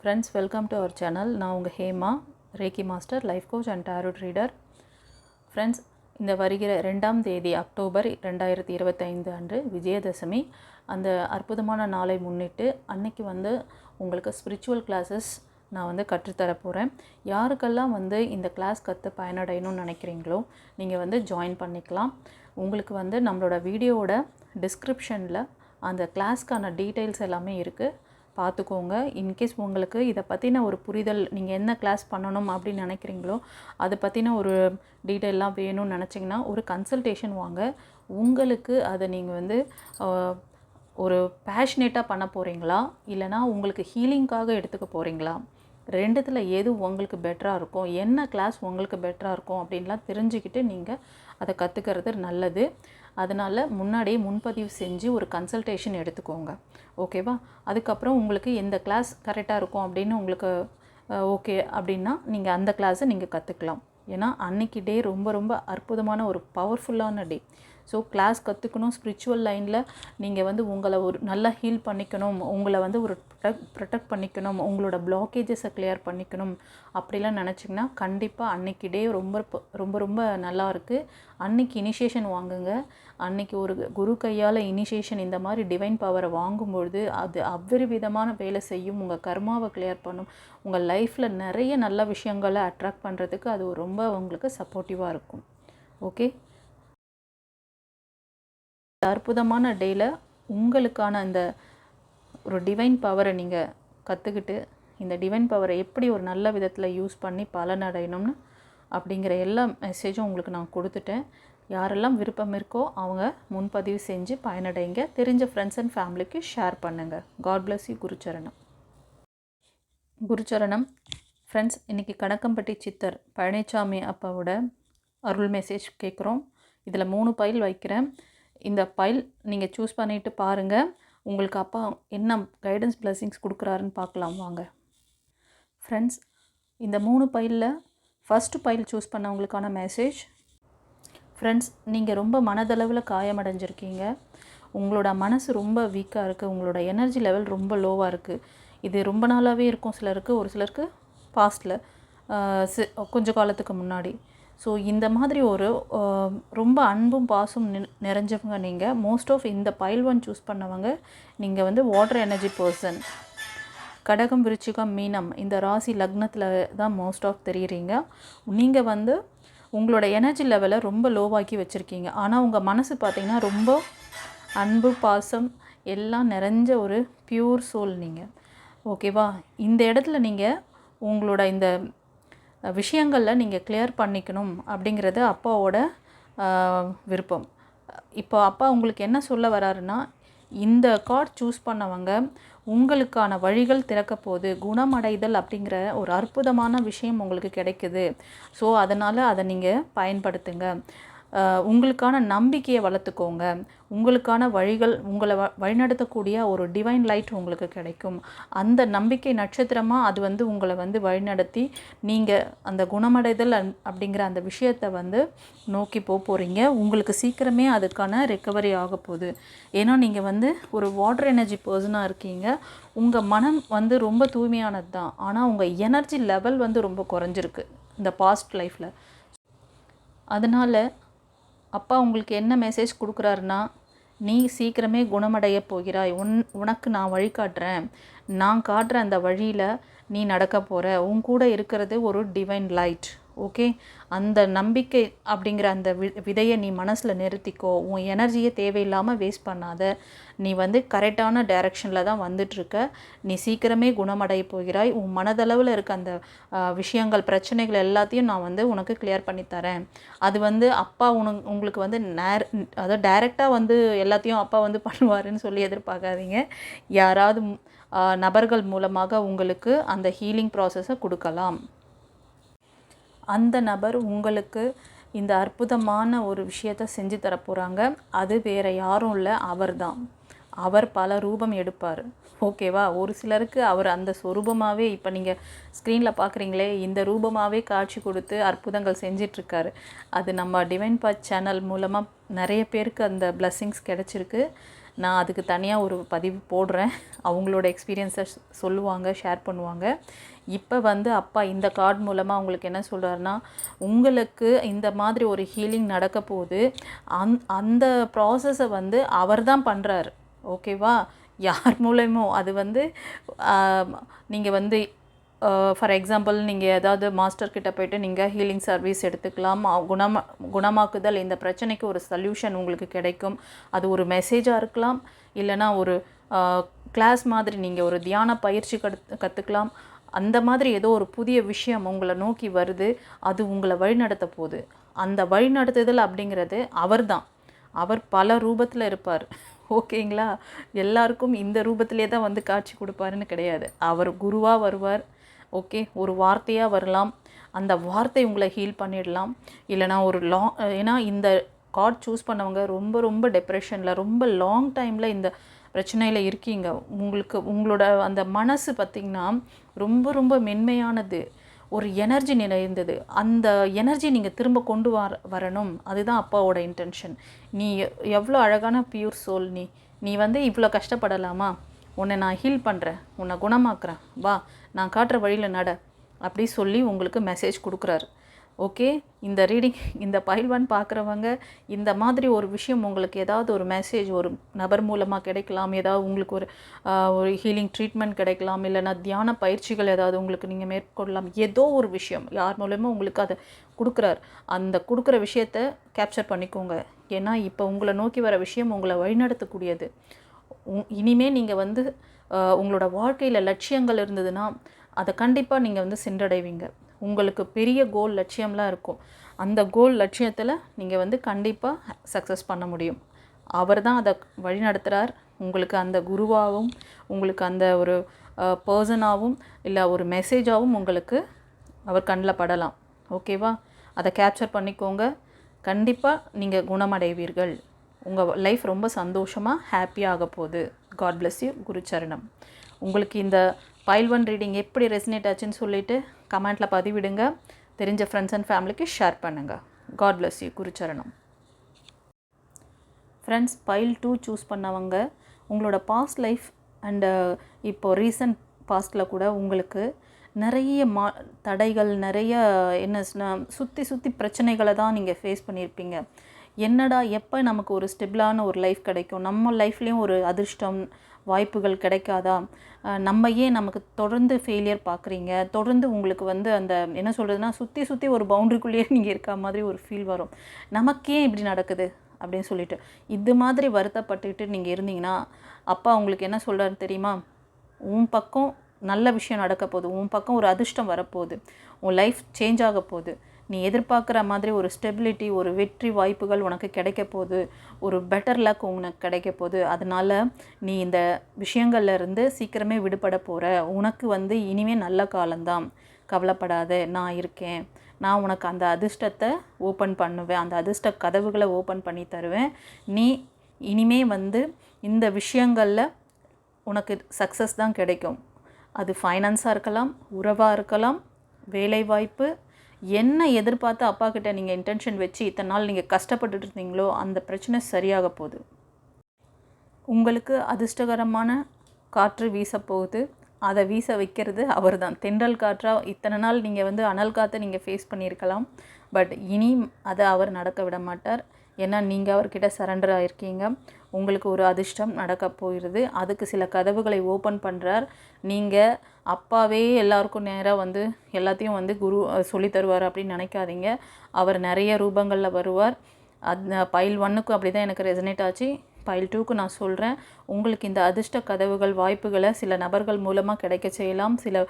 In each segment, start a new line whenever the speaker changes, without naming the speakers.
Friends welcome to our channel நான் உங்கள் Hema reiki master life coach and tarot reader friends இந்த வருகிற ரெண்டாம் தேதி அக்டோபர் ரெண்டாயிரத்தி இருபத்தைந்து அன்று விஜயதசமி. அந்த அற்புதமான நாளை முன்னிட்டு அன்னைக்கு வந்து உங்களுக்கு ஸ்பிரிச்சுவல் கிளாஸஸ் நான் வந்து கற்றுத்தர போகிறேன் யாருக்கெல்லாம் வந்து இந்த கிளாஸ் கற்று பயனடையணும்னு நினைக்கிறீங்களோ நீங்கள் வந்து ஜாயின் பண்ணிக்கலாம். உங்களுக்கு வந்து நம்மளோட வீடியோவோட டிஸ்கிரிப்ஷனில் அந்த கிளாஸ்க்கான டீட்டெயில்ஸ் எல்லாமே இருக்குது பார்த்துக்கோங்க. இன்கேஸ் உங்களுக்கு இதை பற்றின ஒரு புரிதல் நீங்கள் என்ன கிளாஸ் பண்ணணும் அப்படின்னு நினைக்கிறீங்களோ அதை பற்றின ஒரு டீட்டெயிலாம் வேணும்னு நினச்சிங்கன்னா ஒரு கன்சல்டேஷன் வாங்க. உங்களுக்கு அதை நீங்கள் வந்து ஒரு பேஷனேட்டாக பண்ண போகிறீங்களா இல்லைனா உங்களுக்கு ஹீலிங்க்காக எடுத்துக்க போகிறீங்களா ரெண்டுத்தில் எது உங்களுக்கு பெட்டராக இருக்கும்? என்ன கிளாஸ் உங்களுக்கு பெட்டராக இருக்கும்? அப்படின்லாம் தெரிஞ்சுக்கிட்டு நீங்கள் அதை கற்றுக்கிறது நல்லது. அதனால் முன்னாடியே முன்பதிவு செஞ்சு ஒரு கன்சல்டேஷன் எடுத்துக்கோங்க. ஓகேவா அதுக்கப்புறம் உங்களுக்கு எந்த கிளாஸ் கரெக்டாக இருக்கும் அப்படின்னு உங்களுக்கு ஓகே அப்படின்னா நீங்கள் அந்த கிளாஸை நீங்கள் கற்றுக்கலாம் ஏன்னா அன்னைக்கு டே ரொம்ப ரொம்ப அற்புதமான ஒரு பவர்ஃபுல்லான டே ஸோ கிளாஸ் கற்றுக்கணும் ஸ்பிரிச்சுவல் லைனில் நீங்கள் வந்து உங்களை ஒரு நல்லா ஹீல் பண்ணிக்கணும் உங்களை வந்து ஒரு ப்ரொடெக்ட் ப்ரொடெக்ட் பண்ணிக்கணும் உங்களோட பிளாக்கேஜஸை கிளியர் பண்ணிக்கணும். அப்படிலாம் நினச்சிங்கன்னா கண்டிப்பாக அன்றைக்கி டே ரொம்ப ப- ரொம்ப ரொம்ப நல்லா இருக்குது அன்னைக்கு இனிஷியேஷன் வாங்குங்க. அன்னைக்கு ஒரு குரு கையால் இனிஷியேஷன் இந்த மாதிரி டிவைன் பவரை வாங்கும்பொழுது அது அவ்வொரு விதமான வேலை செய்யும். உங்கள் கர்மாவை கிளியர் பண்ணும். உங்கள் லைஃப்பில் நிறைய நல்ல விஷயங்களை அட்ராக்ட் பண்ணுறதுக்கு அது ரொம்ப உங்களுக்கு சப்போர்ட்டிவாக இருக்கும். ஓகே அற்புதமான டேயில் உங்களுக்கான இந்த ஒரு டிவைன் பவரை நீங்கள் கற்றுக்கிட்டு இந்த டிவைன் பவரை எப்படி ஒரு நல்ல விதத்தில் யூஸ் பண்ணி பலனடையணும்னு அப்படிங்கிற எல்லா மெசேஜும் உங்களுக்கு நான் கொடுத்துட்டேன். யாரெல்லாம் விருப்பம் இருக்கோ அவங்க முன்பதிவு செஞ்சு பயனடைங்க. தெரிஞ்ச ஃப்ரெண்ட்ஸ் அண்ட் ஃபேமிலிக்கு ஷேர் பண்ணுங்கள் காட் பிளஸ் யூ குருச்சரணம். குருச்சரணம் ஃப்ரெண்ட்ஸ் இன்றைக்கி கணக்கம்பட்டி சித்தர் பழனிசாமி அப்பாவோட அருள் மெசேஜ் கேட்குறோம் இதில் மூணு பைல் வைக்கிறேன். இந்த பைல் நீங்கள் சூஸ் பண்ணிவிட்டு பாருங்கள் உங்களுக்கு அப்பா என்ன கைடன்ஸ் பிளெஸிங்ஸ் கொடுக்குறாருன்னு பார்க்கலாம் வாங்க. ஃப்ரெண்ட்ஸ் இந்த மூணு பைலில் ஃபஸ்ட்டு பைல் சூஸ் பண்ணவங்களுக்கான மெசேஜ் ஃப்ரெண்ட்ஸ் நீங்கள் ரொம்ப மனதளவில் காயமடைஞ்சிருக்கீங்க. உங்களோட மனசு ரொம்ப வீக்காக இருக்குது உங்களோட எனர்ஜி லெவல் ரொம்ப லோவாக இருக்குது இது ரொம்ப நாளாகவே இருக்கும் சிலருக்கு ஒரு சிலருக்கு பாஸ்டில் கொஞ்ச காலத்துக்கு முன்னாடி. ஸோ இந்த மாதிரி ஒரு ரொம்ப அன்பும் பாசம் நி- நிறைஞ்சவங்க நீங்கள் மோஸ்ட் ஆஃப் இந்த பைல் ஒன் சூஸ் பண்ணவங்க நீங்கள் வந்து வாட்டர் எனர்ஜி பர்சன் கடகம் விருச்சிகம் மீனம் இந்த ராசி லக்னத்தில் தான் மோஸ்ட் ஆஃப் தெரியுறீங்க. நீங்கள் வந்து உங்களோட எனர்ஜி லெவலை ரொம்ப லோவாக்கி வச்சுருக்கீங்க. ஆனால் உங்கள் மனசு பார்த்திங்கன்னா ரொம்ப அன்பு பாசம் எல்லாம் நிறைஞ்ச ஒரு பியூர் சோல் நீங்கள் ஓகேவா இந்த இடத்துல நீங்கள் உங்களோட இந்த விஷயங்களில் நீங்கள் கிளியர் பண்ணிக்கணும் அப்படிங்கிறது அப்பாவோட விருப்பம். இப்போ அப்பா உங்களுக்கு என்ன சொல்ல வராருன்னா இந்த கார்ட் சூஸ் பண்ணவங்க உங்களுக்கான வழிகள் திறக்க போகுது குணமடைதல் அப்படிங்கிற ஒரு அற்புதமான விஷயம் உங்களுக்கு கிடைக்குது. ஸோ அதனால் அதை நீங்கள் பயன்படுத்துங்க. உங்களுக்கான நம்பிக்கையை வளர்த்துக்கோங்க. உங்களுக்கான வழிகள் உங்களை வ வழிநடத்தக்கூடிய ஒரு டிவைன் லைட் உங்களுக்கு கிடைக்கும். அந்த நம்பிக்கை நட்சத்திரமாக அது வந்து உங்களை வந்து வழிநடத்தி நீங்கள் அந்த குணமடைதல் அந்- அப்படிங்கிற அந்த விஷயத்தை வந்து நோக்கி போக போகிறீங்க உங்களுக்கு சீக்கிரமே அதுக்கான ரெக்கவரி ஆக போகுது. ஏன்னா நீங்கள் வந்து ஒரு வாட்டர் எனர்ஜி பர்சனாக இருக்கீங்க. உங்கள் மனம் வந்து ரொம்ப தூய்மையானது தான். ஆனால் உங்கள் எனர்ஜி லெவல் வந்து ரொம்ப குறைஞ்சிருக்கு இந்த பாஸ்ட் லைஃப்பில் அதனால் அப்பா உங்களுக்கு என்ன மெசேஜ் கொடுக்குறாருன்னா நீ சீக்கிரமே குணமடைய போகிறாய். உன் உனக்கு நான் வழி காட்டுறேன். நான் காட்டுற அந்த வழியில் நீ நடக்க போகிற உன் கூட இருக்கிறது ஒரு டிவைன் லைட் ஓகே? அந்த நம்பிக்கை அப்படிங்கிற அந்த வி விதையை நீ மனசில் நிறுத்திக்கோ. உன் எனர்ஜியை தேவையில்லாமல் வேஸ்ட் பண்ணாத. நீ வந்து கரெக்டான டைரக்ஷனில் தான் வந்துட்டுருக்க. நீ சீக்கிரமே குணமடைய போகிறாய். உன் மனதளவில் இருக்க அந்த விஷயங்கள் பிரச்சனைகள் எல்லாத்தையும் நான் வந்து உனக்கு கிளியர் பண்ணி தரேன். அது வந்து அப்பா உனக்கு உங்களுக்கு வந்து நேர் அதாவது டைரெக்டாக வந்து எல்லாத்தையும் அப்பா வந்து பண்ணுவாருன்னு சொல்லி எதிர்பார்க்காதீங்க. யாராவது நபர்கள் மூலமாக உங்களுக்கு அந்த ஹீலிங் ப்ராசஸை கொடுக்கலாம். அந்த நபர் உங்களுக்கு இந்த அற்புதமான ஒரு விஷயத்தை செஞ்சு தர போகிறாங்க அது வேறு யாரும் இல்லை அவர்தான். அவர் பல ரூபம் எடுப்பார். ஓகேவா? ஒரு சிலருக்கு அவர் அந்த சொரூபமாகவே இப்போ நீங்கள் ஸ்க்ரீனில் பார்க்குறீங்களே இந்த ரூபமாகவே காட்சி கொடுத்து அற்புதங்கள் செஞ்சிட்ருக்காரு. அது நம்ம டிவைன் பாத் சேனல் மூலமாக நிறைய பேருக்கு அந்த பிளஸ்ஸிங்ஸ் கிடச்சிருக்கு. நான் அதுக்கு தனியாக ஒரு பதிவு போடுறேன். அவங்களோட எக்ஸ்பீரியன்ஸை சொல்லுவாங்க ஷேர் பண்ணுவாங்க. இப்போ வந்து அப்பா இந்த கார்டு மூலமாக அவங்களுக்கு என்ன சொல்கிறாருன்னா உங்களுக்கு இந்த மாதிரி ஒரு ஹீலிங் நடக்க போகுது. அந் அந்த ப்ராசஸை வந்து அவர் தான் பண்ணுறாரு ஓகேவா யார் மூலயமோ? அது வந்து நீங்கள் வந்து ஃபார் எக்ஸாம்பிள் நீங்கள் ஏதாவது மாஸ்டர்கிட்ட போயிட்டு நீங்கள் ஹீலிங் சர்வீஸ் எடுத்துக்கலாம். குணமா குணமாக்குதல் இந்த பிரச்சனைக்கு ஒரு சொல்யூஷன் உங்களுக்கு கிடைக்கும். அது ஒரு மெசேஜாக இருக்கலாம். இல்லைன்னா ஒரு கிளாஸ் மாதிரி நீங்கள் ஒரு தியான பயிற்சி கற்று கற்றுக்கலாம் அந்த மாதிரி ஏதோ ஒரு புதிய விஷயம் உங்களை நோக்கி வருது. அது உங்களை வழிநடத்த போகுது. அந்த வழிநடத்துதல் அப்படிங்கிறது அவர்தான். அவர் பல ரூபத்தில் இருப்பார். ஓகேங்களா? எல்லாருக்கும் இந்த ரூபத்திலே தான் வந்து காட்சி கொடுப்பாருன்னு கிடையாது. அவர் குருவாக வருவார். ஓகே ஒரு வார்த்தையாக வரலாம். அந்த வார்த்தை உங்களை ஹீல் பண்ணிடலாம். இல்லைனா ஒரு லாங் ஏன்னா இந்த கார்ட் சூஸ் பண்ணவங்க ரொம்ப ரொம்ப டெப்ரெஷனில் ரொம்ப லாங் டைமில் இந்த பிரச்சனையில் இருக்கீங்க. உங்களுக்கு உங்களோட அந்த மனசு பார்த்திங்கன்னா ரொம்ப ரொம்ப மென்மையானது. ஒரு எனர்ஜி நிறைந்தது. அந்த எனர்ஜி நீங்கள் திரும்ப கொண்டு வர வரணும். அதுதான் அப்பாவோட இன்டென்ஷன் நீ எவ்வளோ அழகான பியூர் சோல் நீ. நீ வந்து இவ்வளோ கஷ்டப்படலாமா? உன்னை நான் ஹீல் பண்ணுறேன் உன்னை குணமாக்குறேன். வா நான் காட்டுற வழியில் நட. அப்படி சொல்லி உங்களுக்கு மெசேஜ் கொடுக்குறாரு. ஓகே இந்த ரீடிங் இந்த பயில்வான் பார்க்குறவங்க இந்த மாதிரி ஒரு விஷயம் உங்களுக்கு ஏதாவது ஒரு மெசேஜ் ஒரு நபர் மூலமாக கிடைக்கலாம். ஏதாவது உங்களுக்கு ஒரு ஒரு ஹீலிங் ட்ரீட்மெண்ட் கிடைக்கலாம். இல்லைன்னா தியான பயிற்சிகள் ஏதாவது உங்களுக்கு நீங்கள் மேற்கொள்ளலாம். ஏதோ ஒரு விஷயம். யார் மூலயமா உங்களுக்கு அதை கொடுக்குறாரு. அந்த கொடுக்குற விஷயத்த கேப்சர் பண்ணிக்கோங்க. ஏன்னா இப்போ உங்களை நோக்கி வர விஷயம் உங்களை வழிநடத்தக்கூடியது. உ- இனிமே நீங்கள் வந்து உங்களோட வாழ்க்கையில் லட்சியங்கள் இருந்ததுன்னா அதை கண்டிப்பாக நீங்கள் வந்து சென்றடைவீங்க. உங்களுக்கு பெரிய கோல் லட்சியம்லாம் இருக்கும். அந்த கோல் லட்சியத்தில் நீங்கள் வந்து கண்டிப்பாக சக்ஸஸ் பண்ண முடியும். அவர் தான் அதை வழி நடத்துகிறார் உங்களுக்கு அந்த குருவாகவும் உங்களுக்கு அந்த ஒரு பர்சனாகவும் இல்லை ஒரு மெசேஜாகவும் உங்களுக்கு அவர் கண்ணில் படலாம். ஓகேவா அதை கேப்சர் பண்ணிக்கோங்க. கண்டிப்பாக நீங்கள் குணமடைவீர்கள். உங்கள் லைஃப் ரொம்ப சந்தோஷமாக ஹாப்பியாக போகுது. காட் பிளஸ் யூ குருச்சரணம். உங்களுக்கு இந்த பைல் ஒன் ரீடிங் எப்படி ரெசினேட் ஆச்சுன்னு சொல்லிட்டு கமெண்ட்டில் பதிவிடுங்க. தெரிஞ்ச ஃப்ரெண்ட்ஸ் அண்ட் ஃபேமிலிக்கு ஷேர் பண்ணுங்கள் காட் பிளஸ் யூ குருச்சரணம். ஃப்ரெண்ட்ஸ் பைல் டூ சூஸ் பண்ணவங்க உங்களோட பாஸ்ட் லைஃப் அண்டு இப்போ ரீசன்ட் பாஸ்ட்டில் கூட உங்களுக்கு நிறைய மா தடைகள் நிறைய என்ன சுற்றி சுற்றி பிரச்சனைகளை தான் நீங்கள் ஃபேஸ் பண்ணியிருப்பீங்க. என்னடா எப்போ நமக்கு ஒரு ஸ்டெபிளான ஒரு லைஃப் கிடைக்கும்? நம்ம லைஃப்லேயும் ஒரு அதிர்ஷ்டம் வாய்ப்புகள் கிடைக்காதா? நம்ம ஏன் நமக்கு தொடர்ந்து ஃபெயிலியர் பார்க்குறீங்க? தொடர்ந்து உங்களுக்கு வந்து அந்த என்ன சொல்கிறதுனா சுற்றி சுற்றி ஒரு பவுண்ட்ரிக்குள்ளேயே நீங்கள் இருக்க மாதிரி ஒரு ஃபீல் வரும். நமக்கே இப்படி நடக்குது? அப்படின்னு சொல்லிட்டு. இது மாதிரி வருத்தப்பட்டுக்கிட்டு நீங்கள் இருந்தீங்கன்னா அப்பா உங்களுக்கு என்ன சொல்கிறாரு தெரியுமா? உன் பக்கம் நல்ல விஷயம் நடக்க போகுது. உன் பக்கம் ஒரு அதிர்ஷ்டம் வரப்போகுது உன் லைஃப் சேஞ்ச் ஆக போகுது. நீ எதிர்பார்க்குற மாதிரி ஒரு ஸ்டெபிலிட்டி ஒரு வெற்றி வாய்ப்புகள் உனக்கு கிடைக்க போகுது. ஒரு பெட்டர் லக் உனக்கு கிடைக்க போகுது. அதனால் நீ இந்த விஷயங்கள்லேருந்து சீக்கிரமே விடுபட போகிற உனக்கு வந்து இனிமே நல்ல காலம்தான். கவலைப்படாத நான் இருக்கேன். நான் உனக்கு அந்த அதிர்ஷ்டத்தை ஓப்பன் பண்ணுவேன். அந்த அதிர்ஷ்ட கதவுகளை ஓப்பன் பண்ணி தருவேன். நீ இனிமே வந்து இந்த விஷயங்களில் உனக்கு சக்ஸஸ் தான் கிடைக்கும். அது ஃபைனான்ஸாக இருக்கலாம் உறவாக இருக்கலாம் வேலைவாய்ப்பு என்ன எதிர்பார்த்து அப்பா கிட்ட நீங்கள் இன்டென்ஷன் வச்சு இத்தனை நாள் நீங்கள் கஷ்டப்பட்டுட்டு இருந்தீங்களோ அந்த பிரச்சனை சரியாக போகுது. உங்களுக்கு அதிர்ஷ்டகரமான காற்று வீச போகுது. அதை வீச வைக்கிறது அவர் தான் தென்றல் காற்றாக இத்தனை நாள் நீங்கள் வந்து அனல் காற்றை நீங்கள் ஃபேஸ் பண்ணியிருக்கலாம். பட் இனி அதை அவர் நடக்க விட மாட்டார். ஏன்னா நீங்கள் அவர்கிட்ட சரண்டர் ஆகிருக்கீங்க உங்களுக்கு ஒரு அதிர்ஷ்டம் நடக்க போயிடுது அதுக்கு சில கதவுகளை ஓப்பன் பண்ணுறார் நீங்கள் அப்பாவே எல்லாருக்கும் நேராக வந்து எல்லாத்தையும் வந்து குரு சொல்லி தருவார் அப்படின்னு நினைக்காதீங்க. அவர் நிறைய ரூபங்களில் வருவார். அந்த பைல் ஒன்னுக்கும் அப்படி தான் எனக்கு ரெசனேட் ஆச்சு. பைல் டூக்கு நான் சொல்கிறேன் உங்களுக்கு இந்த அதிர்ஷ்ட கதவுகள் வாய்ப்புகளை சில நபர்கள் மூலமாக கிடைக்க செய்யலாம். சில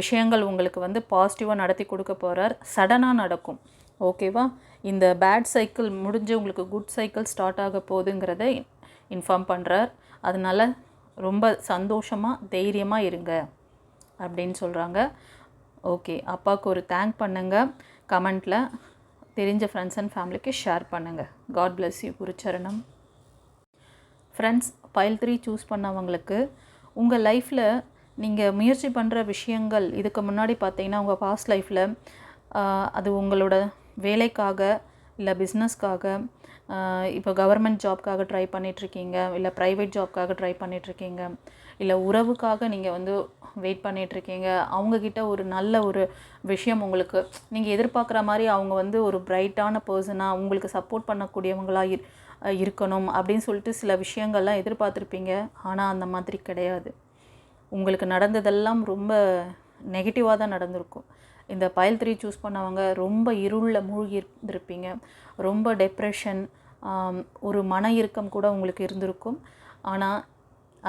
விஷயங்கள் உங்களுக்கு வந்து பாசிட்டிவாக நடத்தி கொடுக்க போகிறார் சடனாக நடக்கும். ஓகேவா? இந்த பேட் சைக்கிள் முடிஞ்சு உங்களுக்கு குட் சைக்கிள் ஸ்டார்ட் ஆக போகுதுங்கிறத இன்ஃபார்ம் பண்ணுறார் அதனால் ரொம்ப சந்தோஷமாக தைரியமாக இருங்க அப்படின்னு சொல்கிறாங்க ஓகே அப்பாவுக்கு ஒரு தேங்க் பண்ணுங்க. கமெண்ட்டில் தெரிஞ்ச ஃப்ரெண்ட்ஸ் அண்ட் ஃபேமிலிக்கு ஷேர் பண்ணுங்கள் காட் பிளஸ் யூ குருச்சரணம். ஃப்ரெண்ட்ஸ் பைல் த்ரீ சூஸ் பண்ணவங்களுக்கு உங்கள் லைஃப்பில் நீங்கள் முயற்சி பண்ணுற விஷயங்கள் இதுக்கு முன்னாடி பார்த்தீங்கன்னா உங்கள் பாஸ்ட் லைஃப்பில் அது உங்களோட வேலைக்காக இல்லை பிஸ்னஸ்க்காக இப்போ கவர்மெண்ட் ஜாப்க்காக ட்ரை பண்ணிகிட்ருக்கீங்க இல்லை ப்ரைவேட் ஜாப்க்காக ட்ரை பண்ணிகிட்ருக்கீங்க இல்லை உறவுக்காக நீங்கள் வந்து வெயிட் பண்ணிகிட்ருக்கீங்க அவங்கக்கிட்ட ஒரு நல்ல ஒரு விஷயம் உங்களுக்கு நீங்கள் எதிர்பார்க்குற மாதிரி அவங்க வந்து ஒரு பிரைட்டான பர்சனாக உங்களுக்கு சப்போர்ட் பண்ணக்கூடியவங்களாக இரு இருக்கணும் அப்படின்னு சொல்லிட்டு சில விஷயங்கள்லாம் எதிர்பார்த்துருப்பீங்க. ஆனால் அந்த மாதிரி கிடையாது. உங்களுக்கு நடந்ததெல்லாம் ரொம்ப நெகட்டிவாக தான் நடந்திருக்கும். இந்த பயல் த்ரீ சூஸ் பண்ணவங்க ரொம்ப இருளில் மூழ்கி இருந்திருப்பீங்க ரொம்ப டெப்ரெஷன் ஒரு மன இறுக்கம் கூட உங்களுக்கு இருந்திருக்கும். ஆனால்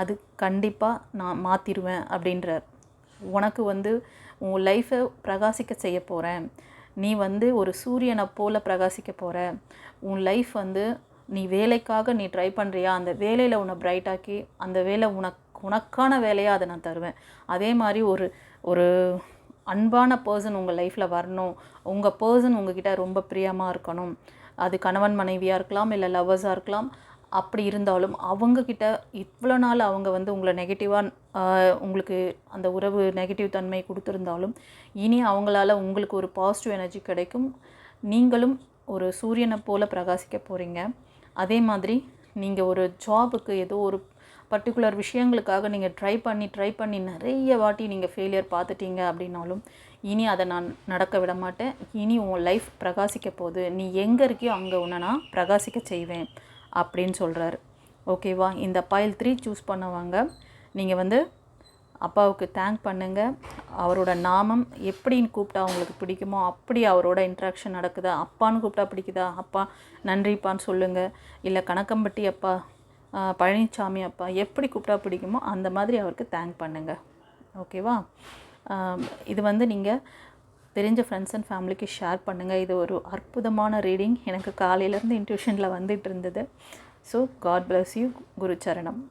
அது கண்டிப்பாக நான் மாற்றிடுவேன் அப்படின்றார். உனக்கு வந்து உன் லைஃப்பை பிரகாசிக்க செய்ய போகிறேன் நீ வந்து ஒரு சூரியனை போல் பிரகாசிக்க போகிற உன் லைஃப் வந்து நீ வேலைக்காக நீ ட்ரை பண்ணுறியா அந்த வேலையில் உன்னை பிரைட்டாக்கி அந்த வேலை உனக்கு உனக்கான வேலையாக அதை நான் தருவேன். அதே மாதிரி ஒரு ஒரு அன்பான பர்சன் உங்கள் லைஃப்பில் வரணும். உங்கள் பர்சன் உங்ககிட்ட ரொம்ப பிரியமாக இருக்கணும். அது கணவன் மனைவியாக இருக்கலாம் இல்லை லவ்வர்ஸாக இருக்கலாம். அப்படி இருந்தாலும் அவங்கக்கிட்ட இவ்வளோ நாள் அவங்க வந்து உங்களை நெகட்டிவாக உங்களுக்கு அந்த உறவு நெகட்டிவ் தன்மை கொடுத்துருந்தாலும் இனி அவங்களால உங்களுக்கு ஒரு பாசிட்டிவ் எனர்ஜி கிடைக்கும். நீங்களும் ஒரு சூரியனை போல் பிரகாசிக்க போகிறீங்க அதே மாதிரி நீங்கள் ஒரு ஜாபுக்கு ஏதோ ஒரு பர்டிகுலர் விஷயங்களுக்காக நீங்கள் ட்ரை பண்ணி ட்ரை பண்ணி நிறைய வாட்டி நீங்கள் ஃபெயிலியர் பார்த்துட்டீங்க அப்படின்னாலும் இனி அதை நான் நடக்க விட மாட்டேன். இனி உன் லைஃப் பிரகாசிக்க போகுது. நீ எங்கே இருக்கியோ அங்கே உன்னை நான் பிரகாசிக்க செய்வேன் அப்படின்னு சொல்கிறாரு ஓகேவா இந்த பைல் த்ரீ சூஸ் பண்ணவங்க நீங்கள் வந்து அப்பாவுக்கு தேங்க் பண்ணுங்கள் அவரோட நாமம் எப்படின்னு கூப்பிட்டா அவங்களுக்கு பிடிக்குமோ அப்படி அவரோட இன்ட்ராக்ஷன் நடக்குதா? அப்பான்னு கூப்பிட்டா பிடிக்குதா? அப்பா நன்றிப்பான்னு சொல்லுங்கள் இல்லை கணக்கம்பட்டி அப்பா பழனிசாமி அப்பா எப்படி கூப்பிட்டா பிடிக்குமோ அந்த மாதிரி அவருக்கு தேங்க் பண்ணுங்கள் ஓகேவா இது வந்து நீங்கள் தெரிஞ்ச ஃப்ரெண்ட்ஸ் அண்ட் ஃபேமிலிக்கு ஷேர் பண்ணுங்கள் இது ஒரு அற்புதமான ரீடிங் எனக்கு காலையிலேருந்து இன்ட்யூஷனில் வந்துட்டு இருந்தது. ஸோ காட் பிளஸ் யூ சரணம்